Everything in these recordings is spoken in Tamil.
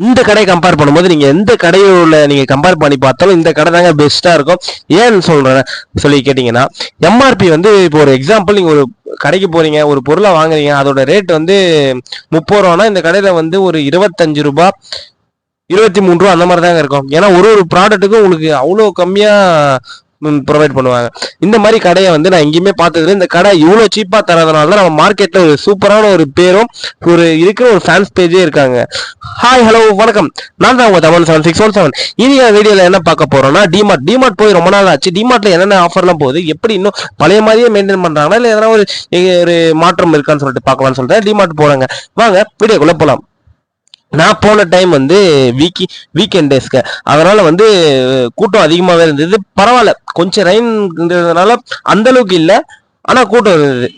இந்த கடையை கம்பேர் பண்ணும்போது நீங்கள் எந்த கடையோட நீங்கள் கம்பேர் பண்ணி பார்த்தாலும் இந்த கடை தாங்க பெஸ்ட்டாக இருக்கும். ஏன்னு சொல்கிறேன் சொல்லி கேட்டிங்கன்னா எம்ஆர்பி வந்து இப்போ ஒரு எக்ஸாம்பிள் நீங்கள் ஒரு கடைக்கு போகிறீங்க ஒரு பொருளை வாங்குறீங்க அதோட ரேட் வந்து முப்பது ரூபானா இந்த கடையில் வந்து ஒரு இருபத்தஞ்சு ரூபாய் இருபத்தி மூணு ரூபா அந்த மாதிரி தாங்க இருக்கும். ஏன்னா ஒரு ஒரு ப்ராடக்ட்டுக்கும் உங்களுக்கு அவ்வளோ கம்மியாக ப்ரொவைட் பண்ணுவாங்க. இந்த மாதிரி கடையை வந்து நான் எங்கேயுமே பார்த்ததில்ல. இந்த கடை இவ்வளோ சீப்பாக தரதுனால தான் நம்ம மார்க்கெட்டில் ஒரு சூப்பரான ஒரு பேரும் ஒரு இருக்கிற ஒரு ஃபேன்ஸ் பேஜே இருக்காங்க. ஹாய் ஹலோ வணக்கம். நான் தான் உங்கள் Tamil seven six one seven இனி வீடியோவில் என்ன பார்க்க போகிறோம்னா டிமார்ட் டிமார்ட் போய் ரொம்ப நாள் ஆச்சு. டிமார்ட்டில் என்னென்ன ஆஃபர்லாம் போகுது? எப்படி இன்னும் பழைய மாதிரியே மெயின்டைன் பண்ணுறாங்களா இல்லை எதனா ஒரு ஒரு மாற்றம் இருக்கான்னு சொல்லிட்டு பார்க்கலாம்னு சொல்லிட்டு டிமார்ட் போகிறாங்க வாங்க வீடியோக்குள்ளே போகலாம் நான் போன டைம் வந்து வீக்கி வீக்கெண்ட் டேஸ்க்கு அதனால வந்து கூட்டம் அதிகமாகவே இருந்தது. பரவாயில்ல. கொஞ்சம் ரெயின் இருந்ததுனால அந்த அளவுக்கு இல்லை. ஆனால் கூட்டம் இருந்தது.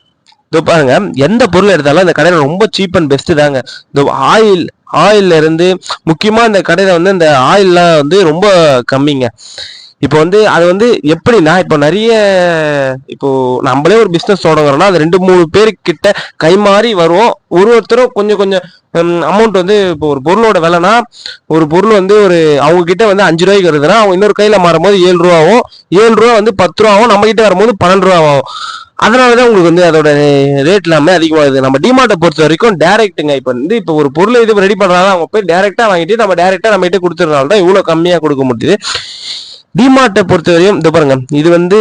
இதோ பாருங்க. எந்த பொருள் எடுத்தாலும் இந்த கடையில் ரொம்ப சீப் அண்ட் பெஸ்ட் தாங்க. இந்த ஆயில் ஆயில்ல இருந்து முக்கியமாக இந்த கடையில் வந்து இந்த ஆயில்லாம் வந்து ரொம்ப கம்மிங்க. இப்போ வந்து அது வந்து எப்படின்னா இப்போ நிறைய இப்போ நம்மளே ஒரு பிஸ்னஸ் தொடங்குறோம்னா அது ரெண்டு மூணு பேருக்கிட்ட கை மாறி வருவோம். ஒரு ஒருத்தரும் கொஞ்சம் கொஞ்சம் அமௌண்ட் வந்து இப்போ ஒரு பொருளோட விலைனா ஒரு பொருள் வந்து ஒரு அவங்க கிட்ட வந்து அஞ்சு ரூபாய்க்கு வருதுன்னா அவங்க இன்னொரு கையில மாறும்போது ஏழு ரூபாவும் ஏழு ரூபா வந்து பத்து ரூபாவும் நம்ம கிட்ட வரும்போது பன்னெண்டு ரூபாவும் அதனால தான் உங்களுக்கு வந்து அதோட ரேட் எல்லாமே அதிகமாகுது நம்ம டிமார்ட்டை பொறுத்த வரைக்கும் டேரெக்ட்டுங்க இப்போ வந்து இப்போ ஒரு பொருளை இது ரெடி பண்ணுறாங்க அவங்க போய் டேரெக்டாக வாங்கிட்டு நம்ம டேரெக்டாக நம்ம கிட்ட கொடுத்துறதுனால தான் இவ்வளோ கம்மியாக கொடுக்க முடியுது. டிமார்ட்டை பொறுத்தவரையும் வரையும் பாருங்க இது வந்து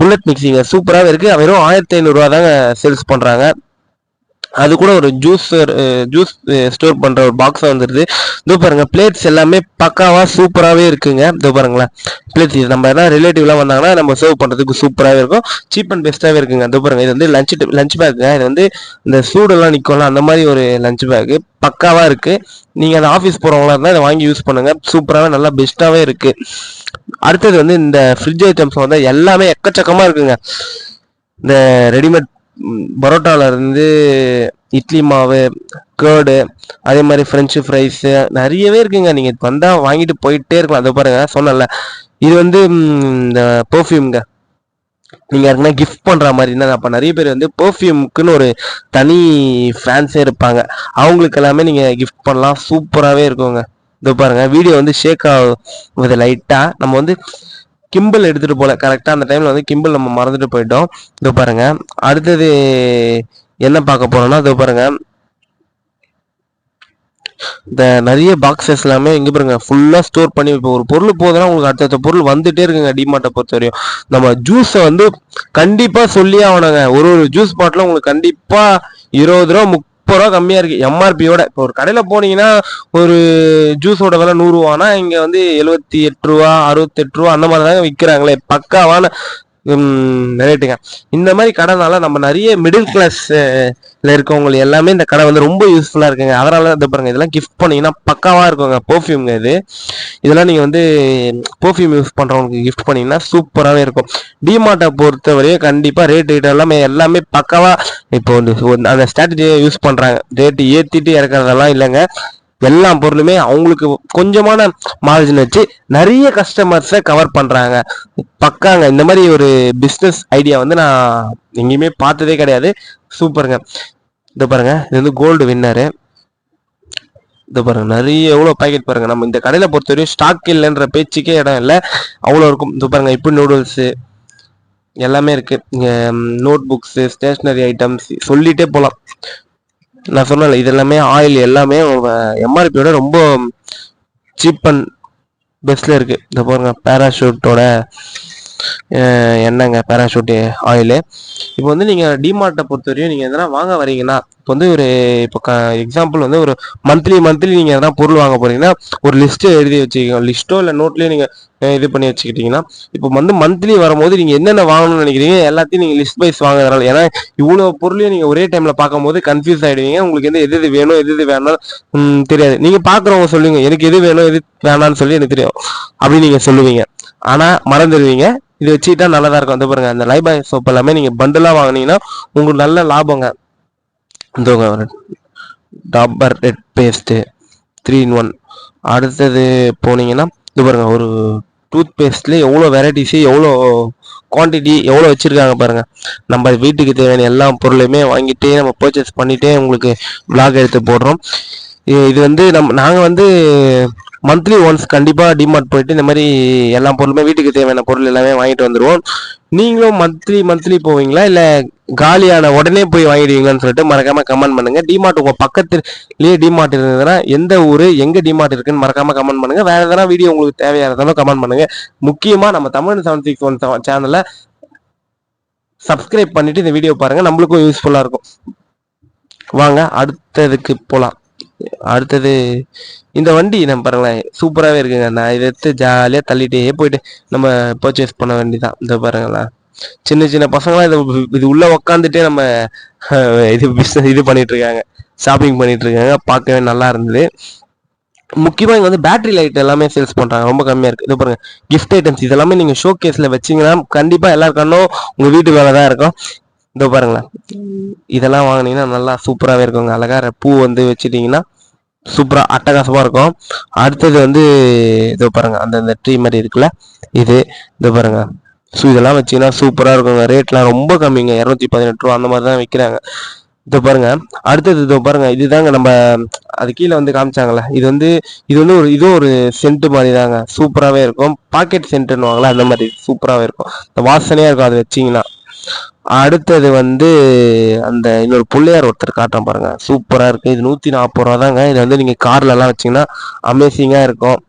புல்லட் மிக்சிங்க சூப்பராகவே இருக்குது வெறும் ஆயிரத்தி ஐநூறுரூவா தாங்க சேல்ஸ் பண்ணுறாங்க அது கூட ஒரு ஜூஸ் ஜூஸ் ஸ்டோர் பண்ணுற ஒரு பாக்ஸாக வந்துடுது இதோ பாருங்கள் பிளேட்ஸ் எல்லாமே பக்காவாக சூப்பராகவே இருக்குங்க. இதோ பாருங்களேன் பிளேட்ஸ் இது நம்ம எதாவது ரிலேட்டிவ்லாம் வந்தாங்கன்னா நம்ம சர்வ் பண்ணுறதுக்கு சூப்பராகவே இருக்கும். சீப் அண்ட் பெஸ்ட்டாகவே இருக்குங்க. இதோ பாருங்கள் இது வந்து லஞ்ச் லஞ்ச் பேக்குங்க இது வந்து இந்த சூடெல்லாம் நிற்கும்ல அந்த மாதிரி ஒரு லஞ்ச் பேக்கு பக்காவாக இருக்குது நீங்கள் அந்த ஆஃபீஸ் போகிறவங்களா இருந்தால் இதை வாங்கி யூஸ் பண்ணுங்கள் சூப்பராகவே நல்லா பெஸ்ட்டாகவே இருக்குது அடுத்தது வந்து இந்த ஃப்ரிட்ஜ் ஐட்டம்ஸ் வந்து எல்லாமே எக்கச்சக்கமாக இருக்குங்க. இந்த ரெடிமேட் பரோட்டாவிலேருந்து இட்லி மாவு கேர்டு அதே மாதிரி ஃப்ரெஞ்சு ஃப்ரைஸு நிறையவே இருக்குங்க. நீங்கள் வந்தால் வாங்கிட்டு போயிட்டே இருக்கலாம். அதை பாருங்க சொன்னல இது வந்து இந்த பர்ஃப்யூம்ங்க நீங்கள் யாருக்குன்னா கிஃப்ட் பண்ணுற மாதிரி இருந்தா அப்போ நிறைய பேர் வந்து பெர்ஃப்யூம்க்குன்னு ஒரு தனி ஃபேன்ஸே இருப்பாங்க. அவங்களுக்கு எல்லாமே நீங்கள் கிஃப்ட் பண்ணலாம். சூப்பராகவே இருக்குங்க. இதோ பாருங்க வீடியோ வந்து ஷேக் ஆகுது லைட்டாக நம்ம வந்து கிம்பிள் எடுத்துகிட்டு போகல கரெக்டாக அந்த டைமில் வந்து கிம்பிள் நம்ம மறந்துட்டு போயிட்டோம். இதோ பாருங்க அடுத்தது என்ன பார்க்க போகிறோம்னா இதோ பாருங்க. இந்த நிறைய பாக்ஸஸ் எல்லாமே இங்க பாருங்க ஃபுல்லா ஸ்டோர் பண்ணி இப்போ ஒரு பொருள் போகுதுன்னா உங்களுக்கு அடுத்தடுத்த பொருள் வந்துட்டே இருக்குங்க டிமார்ட்டை பொறுத்த வரையும். நம்ம ஜூஸை வந்து கண்டிப்பா சொல்லியே ஆகணுங்க. ஒரு ஒரு ஜூஸ் பாட்டிலும் உங்களுக்கு கண்டிப்பா இருபது ரூபா முப்பது முப்பது ரூபா கம்மியா இருக்கு. எம்ஆர்பியோட இப்போ ஒரு கடையில போனீங்கன்னா ஒரு ஜூஸோட விலை நூறு ரூபானா இங்க வந்து எழுபத்தி எட்டு ரூபா அறுபத்தெட்டு ரூபா அந்த மாதிரி தாங்க விற்கிறாங்களே பக்காவான ரேட்டுங்க இந்த மாதிரி கடைனால நம்ம நிறைய மிடில் கிளாஸ்ல இருக்கவங்க எல்லாமே இந்த கடை வந்து ரொம்ப யூஸ்ஃபுல்லாக இருக்குங்க. அதனால இது பாருங்க இதெல்லாம் கிஃப்ட் பண்ணீங்கன்னா பக்காவாக இருக்குங்க பர்ஃப்யூம்ங்க இது. இதெல்லாம் நீங்கள் வந்து பர்ஃப்யூம் யூஸ் பண்ணுறவங்களுக்கு கிஃப்ட் பண்ணீங்கன்னா சூப்பராகவே இருக்கும். டிமார்ட்டை பொறுத்தவரையும் கண்டிப்பாக ரேட் ரேட் எல்லாமே எல்லாமே பக்காவாக இப்போ வந்து அந்த ஸ்ட்ராட்டஜியை யூஸ் பண்ணுறாங்க ரேட்டு ஏற்றிட்டு இறக்குறதெல்லாம் இல்லைங்க. எல்லா பொருளுமே அவங்களுக்கு கொஞ்சமான மார்ஜின் வச்சு நிறைய கஸ்டமர்ஸை கவர் பண்ணுறாங்க பக்காங்க. இந்த மாதிரி ஒரு பிஸ்னஸ் ஐடியா வந்து நான் எங்கேயுமே பார்த்ததே கிடையாது. சூப்பருங்க இதை பாருங்க. இது வந்து கோல்டு வின்னரு இது பாருங்க. நிறைய எவ்வளோ பாக்கெட் பாருங்க. நம்ம இந்த கடையில் பொறுத்தவரையும் ஸ்டாக் இல்லைன்ற பேச்சுக்கே இடம் இல்லை. அவ்வளோ இருக்கும். இது பாருங்க. இப்போ நூடுல்ஸு எல்லாமே இருக்கு. நோட் புக்ஸு ஸ்டேஷ்னரி ஐட்டம்ஸ் சொல்லிட்டே போகலாம் நான் சொன்னேன்ல இது எல்லாமே ஆயில் எல்லாமே எம்ஆர்பியோட ரொம்ப சீப் அண்ட் பெஸ்ட்ல இருக்கு. இந்த பாருங்க பேராஷூட்டோட என்னங்க பேராஷூட் ஆயிலு இப்போ வந்து நீங்கள் டிமார்ட்டை பொறுத்தவரையும் நீங்கள் எதனா வாங்க வரீங்கன்னா இப்போ வந்து ஒரு இப்போ க எக்ஸாம்பிள் வந்து ஒரு மந்த்லி மந்த்லி நீங்கள் எதனா பொருள் வாங்க போறீங்கன்னா ஒரு லிஸ்ட்டு எழுதி வச்சுக்கோங்க. லிஸ்ட்டோ இல்லை நோட்லேயோ நீங்கள் இது பண்ணி வச்சுக்கிட்டீங்கன்னா இப்போ வந்து மந்த்லி வரும்போது நீங்கள் என்னென்ன வாங்கணும்னு நினைக்கிறீங்க எல்லாத்தையும் நீங்கள் லிஸ்ட் வைஸ் வாங்குறதுனால ஏன்னா இவ்வளோ பொருளையும் நீங்கள் ஒரே டைமில் பார்க்கும்போது கன்ஃபியூஸ் ஆகிடுவீங்க உங்களுக்கு எது எது வேணும் எது எது வேணாம் தெரியாது. நீங்கள் பார்க்குறவங்க சொல்லுவீங்க எனக்கு எது வேணும் எது வேணாம்னு சொல்லி எனக்கு தெரியும் அப்படின்னு நீங்கள் சொல்லுவீங்க. ஆனால் மறந்துடுவீங்க. இது வச்சுக்கிட்டா நல்லதாக இருக்கும். வந்து பாருங்கள் அந்த லைபாய் சோப் எல்லாமே நீங்கள் பண்டலா வாங்குனீங்கன்னா உங்களுக்கு நல்ல லாபங்க. இந்த topper red paste three in one அடுத்தது போனீங்கன்னா இது பாருங்க ஒரு டூத் பேஸ்ட்லேயே எவ்வளோ வெரைட்டிஸு எவ்வளோ குவான்டிட்டி எவ்வளோ வச்சுருக்காங்க பாருங்கள் நம்ம வீட்டுக்கு தேவையான எல்லா பொருளையுமே வாங்கிட்டே நம்ம பர்ச்சேஸ் பண்ணிகிட்டே உங்களுக்கு vlog எடுத்து போடுறோம். இது வந்து நம் நாங்கள் வந்து மந்த்லி ஒன்ஸ் கண்டிப்பாக டிமார்ட் போயிட்டு இந்த மாதிரி எல்லா பொருளுமே வீட்டுக்கு தேவையான பொருள் எல்லாமே வாங்கிட்டு வந்துடுவோம் நீங்களும் மந்த்லி மந்த்லி போவீங்களா? இல்லை காலியான உடனே போய் வாங்கிடுவீங்களான்னு சொல்லிட்டு மறக்காம கமெண்ட் பண்ணுங்க. டிமார்ட் உங்க பக்கத்துலயே டிமார்ட் இருந்ததுன்னா எந்த ஊர் எங்க டிமார்ட் இருக்குன்னு மறக்காம கமெண்ட் பண்ணுங்க. வேற எதனா வீடியோ உங்களுக்கு தேவையா இருந்தாலும் கமெண்ட் பண்ணுங்க. முக்கியமா நம்ம தமிழ் செவன் சிக்ஸ் ஒன் சேனலை சப்ஸ்கிரைப் பண்ணிட்டு இந்த வீடியோ பாருங்க. நம்மளுக்கும் யூஸ்ஃபுல்லா இருக்கும். வாங்க அடுத்ததுக்கு போலாம். அடுத்தது இந்த வண்டி நம்ம பாருங்களேன் சூப்பராகவே இருக்குங்க. நான் இதை எடுத்து ஜாலியாக தள்ளிட்டே போயிட்டு நம்ம பர்ச்சேஸ் பண்ண வேண்டிதான் இந்த பாருங்களேன் சின்ன சின்ன பசங்களாம் இது இது உள்ளே உக்காந்துட்டே நம்ம இது பிஸ்னஸ் இது பண்ணிட்டு இருக்காங்க. ஷாப்பிங் பண்ணிட்டு இருக்காங்க. பார்க்கவே நல்லா இருந்தது. முக்கியமாக இங்கே வந்து பேட்டரி லைட் எல்லாமே சேல்ஸ் பண்ணுறாங்க ரொம்ப கம்மியாக இருக்குது இது பாருங்கள் கிஃப்ட் ஐட்டம்ஸ் இதெல்லாமே நீங்கள் ஷோ கேஸில் வச்சீங்கன்னா கண்டிப்பாக எல்லார் உங்கள் வீட்டு வேலை தான் இருக்கும். இதோ பாருங்களேன். இதெல்லாம் வாங்குனீங்கன்னா நல்லா சூப்பராகவே இருக்குங்க அழகாக பூ வந்து வச்சுட்டிங்கன்னா சூப்பராக அட்டகாசமாக இருக்கும். அடுத்தது வந்து இதோ பாருங்க அந்த அந்த ட்ரீ மாதிரி இருக்குல்ல இது இதோ பாருங்க. ஸோ இதெல்லாம் வச்சீங்கன்னா சூப்பராக இருக்குங்க. ரேட்லாம் ரொம்ப கம்மிங்க. இரநூத்தி பதினெட்டு ரூபா அந்த மாதிரி தான் விற்கிறாங்க இதோ பாருங்க. அடுத்தது இதோ பாருங்க இதுதாங்க நம்ம அது கீழே வந்து காமிச்சாங்களே இது வந்து இது வந்து ஒரு இதுவும் ஒரு சென்ட் மாதிரி தாங்க சூப்பராகவே இருக்கும் பாக்கெட் சென்ட்டுன்னுவாங்களா அந்த மாதிரி சூப்பராகவே இருக்கும். இந்த வாசனையாக இருக்கும் அது வச்சிங்கன்னா. அடுத்தது வந்து அந்த இன்னொரு பிள்ளையார் ஒருத்தர் காட்டுறேன் பாருங்க. சூப்பராக இருக்குது இது நூற்றி நாற்பது ரூபா தாங்க. இது வந்து நீங்கள் கார்லலாம் வச்சீங்கன்னா அமேசிங்காக இருக்கும்.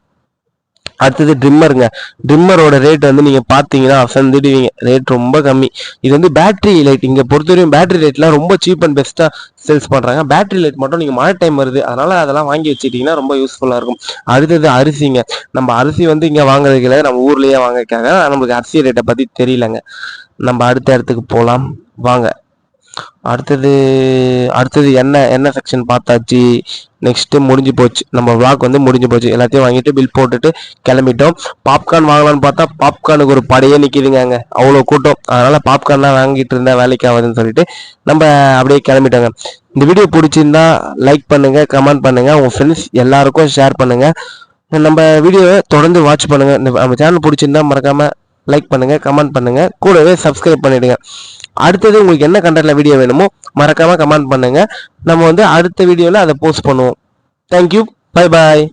அடுத்தது ட்ரிம்மருங்க ட்ரிம்மரோட ரேட் வந்து நீங்கள் பார்த்தீங்கன்னா அசந்துடுவீங்க. ரேட் ரொம்ப கம்மி. இது வந்து பேட்டரி லைட் இங்கே பொறுத்தவரையும் பேட்டரி லைட்லாம் ரொம்ப சீப் அண்ட் பெஸ்ட்டாக சேல்ஸ் பண்ணுறாங்க பேட்டரி லைட் மட்டும் நீங்கள் மழை டைம் வருது. அதனால் அதெல்லாம் வாங்கி வச்சுட்டிங்கன்னா ரொம்ப யூஸ்ஃபுல்லாக இருக்கும். அடுத்தது அரிசிங்க. நம்ம அரிசி வந்து இங்கே வாங்குறதுக்கு இல்லை. நம்ம ஊர்லேயே வாங்கிக்காங்க நம்மளுக்கு அரிசி ரேட்டை பற்றி தெரியலங்க. நம்ம அடுத்த இடத்துக்கு போகலாம் வாங்க. அடுத்தது அடுத்தது என்ன என்ன செக்ஷன் பார்த்தாச்சு? நெக்ஸ்ட்டு முடிஞ்சு போச்சு. நம்ம விளாக் வந்து முடிஞ்சு போச்சு. எல்லாத்தையும் வாங்கிட்டு பில் போட்டுட்டு கிளம்பிட்டோம். பாப்கார்ன் வாங்கலாம்னு பார்த்தா பாப்கார்னுக்கு ஒரு படையே நிற்கிதுங்க அங்கே. அவ்வளோ கூட்டம். அதனால் பாப்கார்ன்லாம் வாங்கிட்டு இருந்தால் வேலைக்கு ஆகுதுன்னு சொல்லிட்டு நம்ம அப்படியே கிளம்பிட்டோங்க. இந்த வீடியோ பிடிச்சிருந்தா லைக் பண்ணுங்கள் கமெண்ட் பண்ணுங்க. உங்கள் ஃப்ரெண்ட்ஸ் எல்லாருக்கும் ஷேர் பண்ணுங்கள் நம்ம வீடியோவை தொடர்ந்து வாட்ச் பண்ணுங்க. இந்த நம்ம சேனல் பிடிச்சிருந்தா மறக்காமல் லைக் பண்ணுங்கள் கமெண்ட் பண்ணுங்கள் கூடவே சப்ஸ்கிரைப் பண்ணிவிடுங்க அடுத்தது உங்களுக்கு என்ன கண்டென்ட்ல வீடியோ வேணுமோ மறக்காமல் கமெண்ட் பண்ணுங்கள் நம்ம வந்து அடுத்த வீடியோவில் அதை போஸ்ட் பண்ணுவோம். Thank you bye bye